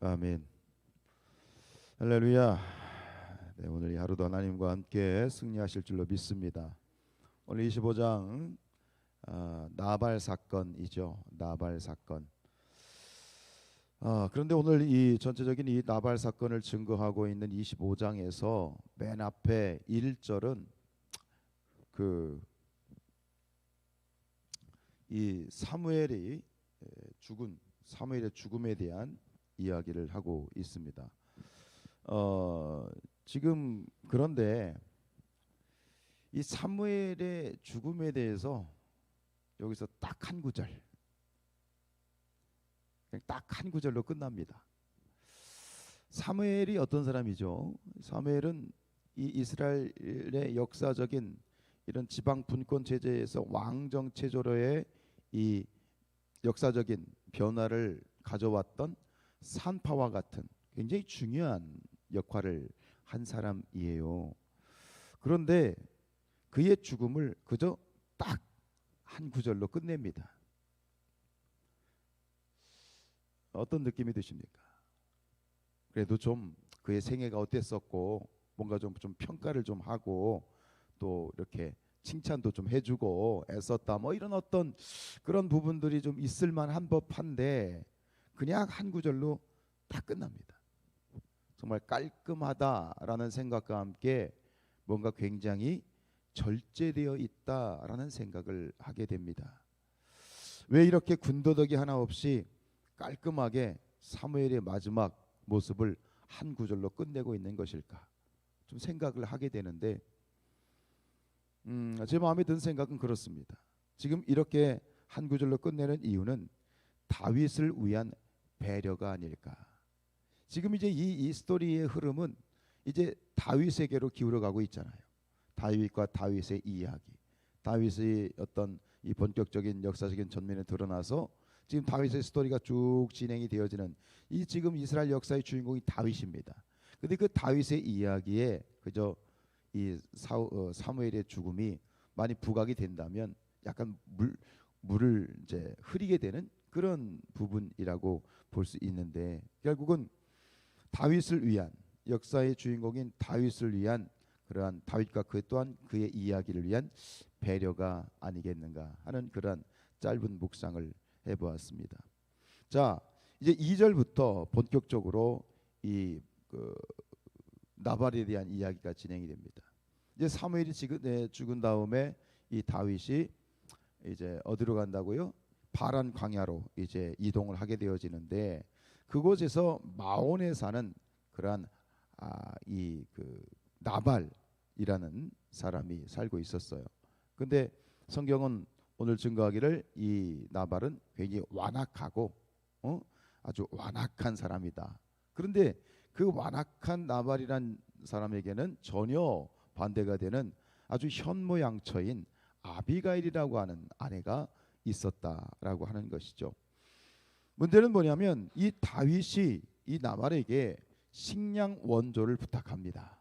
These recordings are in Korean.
아멘. 할렐루야. 네, 오늘 이 하루도 하나님과 함께 승리하실 줄로 믿습니다. 오늘 25장 아, 나발 사건이죠. 나발 사건. 아, 그런데 오늘 이 전체적인 이 나발 사건을 증거하고 있는 25장에서 맨 앞에 1절은 그 이 사무엘이 에, 죽은 사무엘의 죽음에 대한 이야기를 하고 있습니다. 어, 지금 그런데 이 사무엘의 죽음에 대해서 여기서 딱 한 구절, 딱 한 구절로 끝납니다. 사무엘이 어떤 사람이죠? 사무엘은 이 이스라엘의 역사적인 이런 지방 분권 체제에서 왕정 체제로의 이 역사적인 변화를 가져왔던 산파와 같은 굉장히 중요한 역할을 한 사람이에요. 그런데 그의 죽음을 그저 딱 한 구절로 끝냅니다. 어떤 느낌이 드십니까? 그래도 좀 그의 생애가 어땠었고 뭔가 좀, 좀 평가를 좀 하고 또 이렇게 칭찬도 좀 해주고 애썼다 뭐 이런 어떤 그런 부분들이 좀 있을 만한 법한데 그냥 한 구절로 다 끝납니다. 정말 깔끔하다라는 생각과 함께 뭔가 굉장히 절제되어 있다라는 생각을 하게 됩니다. 왜 이렇게 군더더기 하나 없이 깔끔하게 사무엘의 마지막 모습을 한 구절로 끝내고 있는 것일까? 좀 생각을 하게 되는데 음, 제 마음에 든 생각은 그렇습니다. 지금 이렇게 한 구절로 끝내는 이유는 다윗을 위한 배려가 아닐까. 지금 이제 이, 이 스토리의 흐름은 이제 다윗에게로 기울어 가고 있잖아요. 다윗과 다윗의 이야기. 다윗의 어떤 이 본격적인 역사적인 전면에 드러나서 지금 다윗의 스토리가 쭉 진행이 되어지는 이 지금 이스라엘 역사의 주인공이 다윗입니다. 근데 그 다윗의 이야기에 그저 이 사, 어, 사무엘의 죽음이 많이 부각이 된다면 약간 물 물을 이제 흐리게 되는 그런 부분이라고 볼 수 있는데 결국은 다윗을 위한 역사의 주인공인 다윗을 위한 그러한 다윗과 그 또한 그의 이야기를 위한 배려가 아니겠는가 하는 그러한 짧은 묵상을 해보았습니다. 자 이제 2절부터 본격적으로 이 그 나발에 대한 이야기가 진행이 됩니다. 이제 사무엘이 네, 죽은 다음에 이 다윗이 이제 어디로 간다고요? 바란 광야로 이제 이동을 하게 되어지는데 그곳에서 마온에 사는 그러한 아, 이 그 나발이라는 사람이 살고 있었어요. 근데 성경은 오늘 증거하기를 이 나발은 굉장히 완악하고 어? 아주 완악한 사람이다. 그런데 그 완악한 나발이란 사람에게는 전혀 반대가 되는 아주 현모양처인 아비가일이라고 하는 아내가 있었다라고 하는 것이죠. 문제는 뭐냐면 이 다윗이 이 나발에게 식량 원조를 부탁합니다.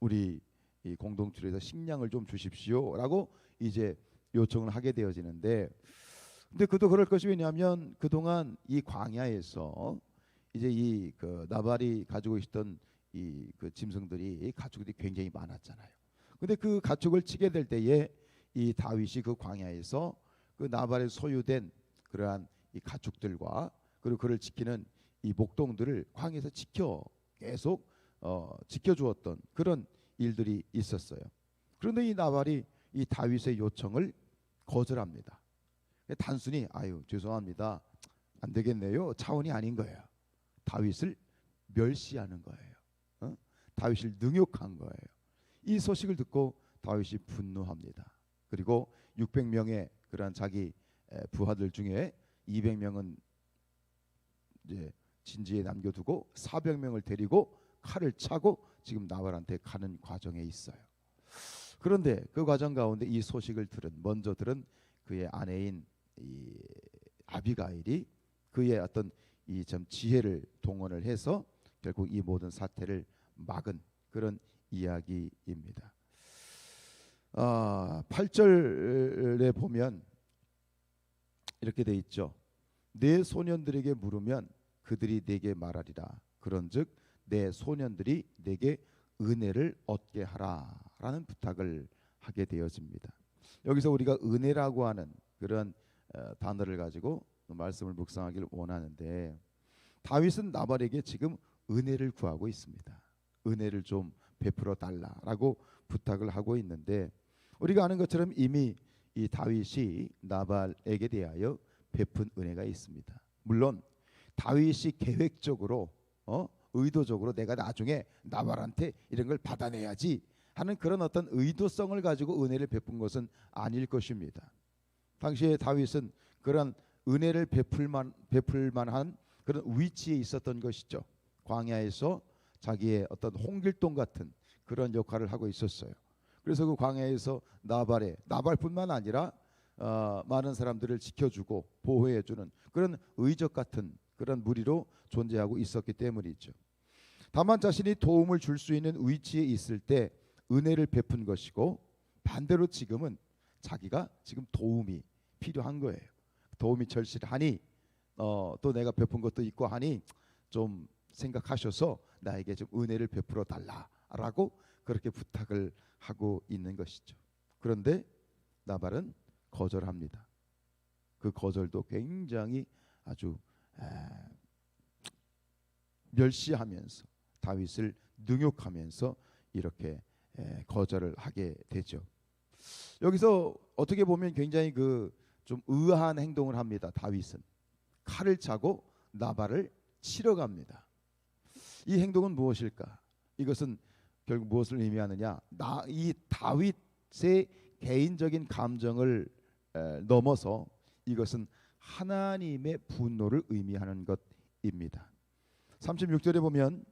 우리 이 공동체에서 식량을 좀 주십시오라고 이제 요청을 하게 되어지는데 근데 그도 그럴 것이 왜냐하면 그동안 이 광야에서 이제 이 그 나발이 가지고 있던 이 그 짐승들이 가축들이 굉장히 많았잖아요. 근데 그 가축을 치게 될 때에 이 다윗이 그 광야에서 그 나발의 소유된 그러한 이 가축들과 그리고 그를 지키는 이 목동들을 광야에서 지켜 계속 어, 지켜주었던 그런 일들이 있었어요. 그런데 이 나발이 이 다윗의 요청을 거절합니다. 단순히 아유 죄송합니다 안 되겠네요 차원이 아닌 거예요. 다윗을 멸시하는 거예요. 어? 다윗을 능욕한 거예요. 이 소식을 듣고 다윗이 분노합니다. 그리고 600명의 그러한 자기 부하들 중에 200명은 이제 진지에 남겨두고 400명을 데리고 칼을 차고 지금 나발한테 가는 과정에 있어요. 그런데 그 과정 가운데 이 소식을 들은 먼저 들은 그의 아내인 이 아비가일이 그의 어떤 이좀 지혜를 동원을 해서 결국 이 모든 사태를 막은 그런 이야기입니다. 아, 8절에 보면 이렇게 돼 있죠. 내 소년들에게 물으면 그들이 내게 말하리라 그런즉 내 소년들이 내게 은혜를 얻게 하라라는 부탁을 하게 되어집니다. 여기서 우리가 은혜라고 하는 그런 어, 단어를 가지고 말씀을 묵상하기를 원하는데 다윗은 나발에게 지금 은혜를 구하고 있습니다. 은혜를 좀 베풀어 달라라고 부탁을 하고 있는데 우리가 아는 것처럼 이미 이 다윗이 나발에게 대하여 베푼 은혜가 있습니다. 물론 다윗이 계획적으로 어 의도적으로 내가 나중에 나발한테 이런 걸 받아내야지 하는 그런 어떤 의도성을 가지고 은혜를 베푼 것은 아닐 것입니다. 당시에 다윗은 그런 은혜를 베풀만 베풀만한 그런 위치에 있었던 것이죠. 광야에서 자기의 어떤 홍길동 같은 그런 역할을 하고 있었어요. 그래서 그 광야에서 나발에 나발뿐만 아니라 어, 많은 사람들을 지켜주고 보호해주는 그런 의적 같은 그런 무리로 존재하고 있었기 때문이죠. 다만 자신이 도움을 줄 수 있는 위치에 있을 때 은혜를 베푼 것이고 반대로 지금은 자기가 지금 도움이 필요한 거예요. 도움이 절실하니 어, 또 내가 베푼 것도 있고 하니 좀 생각하셔서 나에게 좀 은혜를 베풀어 달라라고 그렇게 부탁을 하고 있는 것이죠. 그런데 나발은 거절합니다. 그 거절도 굉장히 아주 에, 멸시하면서 다윗을 능욕하면서 이렇게 에, 거절을 하게 되죠. 여기서 어떻게 보면 굉장히 그 좀 의아한 행동을 합니다. 다윗은 칼을 차고 나발을 치러 갑니다. 이 행동은 무엇일까? 이것은 결국 무엇을 의미하느냐? 나 이 다윗의 개인적인 감정을 에, 넘어서 이것은 하나님의 분노를 의미하는 것입니다. 36절에 보면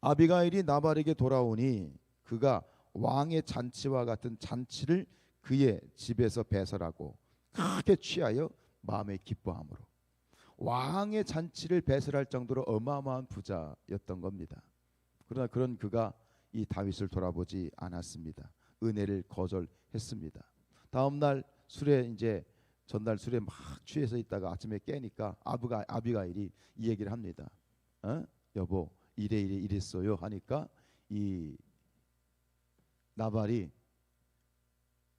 아비가일이 나발에게 돌아오니 그가 왕의 잔치와 같은 잔치를 그의 집에서 배설하고 크게 취하여 마음에 기뻐함으로 왕의 잔치를 배설할 정도로 어마어마한 부자였던 겁니다. 그러나 그런 그가 이 다윗을 돌아보지 않았습니다. 은혜를 거절했습니다. 다음 날 술에 이제 전날 술에 막 취해서 있다가 아침에 깨니까 아부가 아비가일이 이 얘기를 합니다. 어? 여보 이래 이래 이랬어요 하니까 이 나발이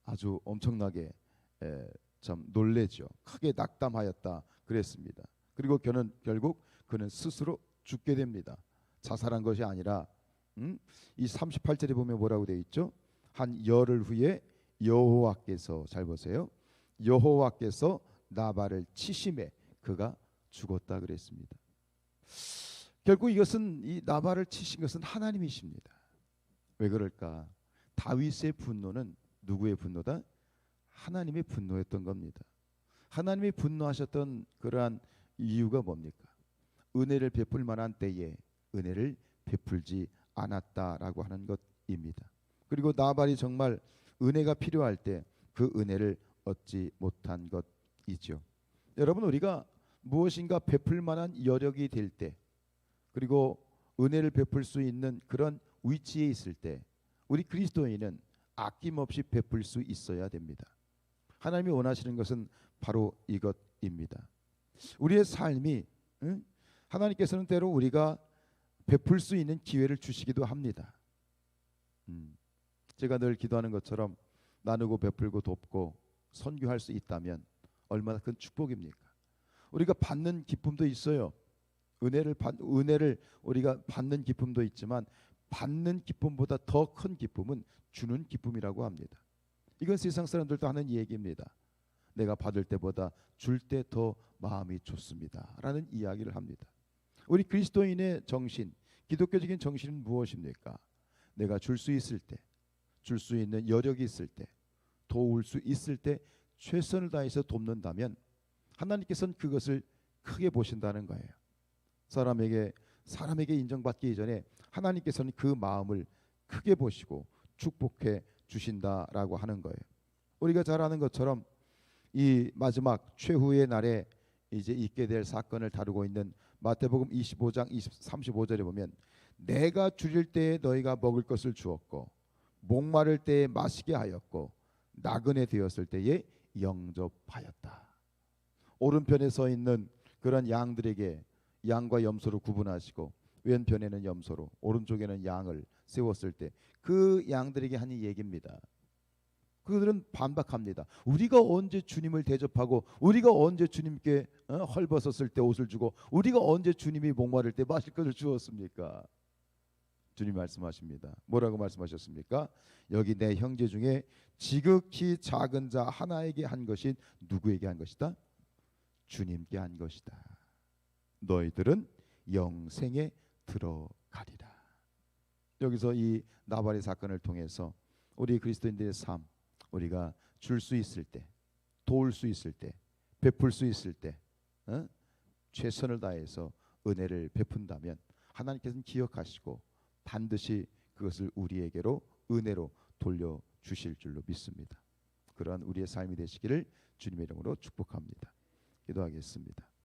아주 엄청나게 에, 참 놀래죠. 크게 낙담하였다 그랬습니다. 그리고 그는 결국 그는 스스로 죽게 됩니다. 자살한 것이 아니라 음? 이 38절에 보면 뭐라고 되어 있죠? 한 열흘 후에 여호와께서 잘 보세요. 여호와께서 나발을 치심에 그가 죽었다 그랬습니다. 결국 이것은 이 나발을 치신 것은 하나님이십니다. 왜 그럴까? 다윗의 분노는 누구의 분노다? 하나님의 분노였던 겁니다. 하나님이 분노하셨던 그러한 이유가 뭡니까? 은혜를 베풀 만한 때에 은혜를 베풀지 않았다라고 하는 것입니다. 그리고 나발이 정말 은혜가 필요할 때 그 은혜를 얻지 못한 것이죠. 여러분 우리가 무엇인가 베풀 만한 여력이 될 때 그리고 은혜를 베풀 수 있는 그런 위치에 있을 때 우리 그리스도인은 아낌없이 베풀 수 있어야 됩니다. 하나님이 원하시는 것은 바로 이것입니다. 우리의 삶이 응? 하나님께서는 때로 우리가 베풀 수 있는 기회를 주시기도 합니다. 음, 제가 늘 기도하는 것처럼 나누고 베풀고 돕고 선교할 수 있다면 얼마나 큰 축복입니까? 우리가 받는 기쁨도 있어요. 은혜를 받, 은혜를 우리가 받는 기쁨도 있지만 받는 기쁨보다 더 큰 기쁨은 주는 기쁨이라고 합니다. 이건 세상 사람들도 하는 얘기입니다. 내가 받을 때보다 줄 때 더 마음이 좋습니다 라는 이야기를 합니다. 우리 그리스도인의 정신, 기독교적인 정신은 무엇입니까? 내가 줄 수 있을 때, 줄 수 있는 여력이 있을 때, 도울 수 있을 때 최선을 다해서 돕는다면 하나님께서는 그것을 크게 보신다는 거예요. 사람에게 사람에게 인정받기 이전에 하나님께서는 그 마음을 크게 보시고 축복해 주신다라고 하는 거예요. 우리가 잘 아는 것처럼 이 마지막 최후의 날에 이제 있게 될 사건을 다루고 있는 마태복음 25장 20, 35절에 보면 내가 줄일 때에 너희가 먹을 것을 주었고 목마를 때에 마시게 하였고 나그네 되었을 때에 영접하였다. 오른편에 서 있는 그런 양들에게 양과 염소로 구분하시고 왼편에는 염소로 오른쪽에는 양을 세웠을 때 그 양들에게 한 얘기입니다. 그들은 반박합니다. 우리가 언제 주님을 대접하고 우리가 언제 주님께 어, 헐벗었을 때 옷을 주고 우리가 언제 주님이 목마를 때 마실 것을 주었습니까? 주님 말씀하십니다. 뭐라고 말씀하셨습니까? 여기 내 형제 중에 지극히 작은 자 하나에게 한 것이 누구에게 한 것이다? 주님께 한 것이다. 너희들은 영생에 들어가리라. 여기서 이 나발의 사건을 통해서 우리 그리스도인들의 삶, 우리가 줄 수 있을 때, 도울 수 있을 때, 베풀 수 있을 때, 어? 최선을 다해서 은혜를 베푼다면 하나님께서는 기억하시고 반드시 그것을 우리에게로 은혜로 돌려 주실 줄로 믿습니다. 그러한 우리의 삶이 되시기를 주님의 이름으로 축복합니다. 기도하겠습니다.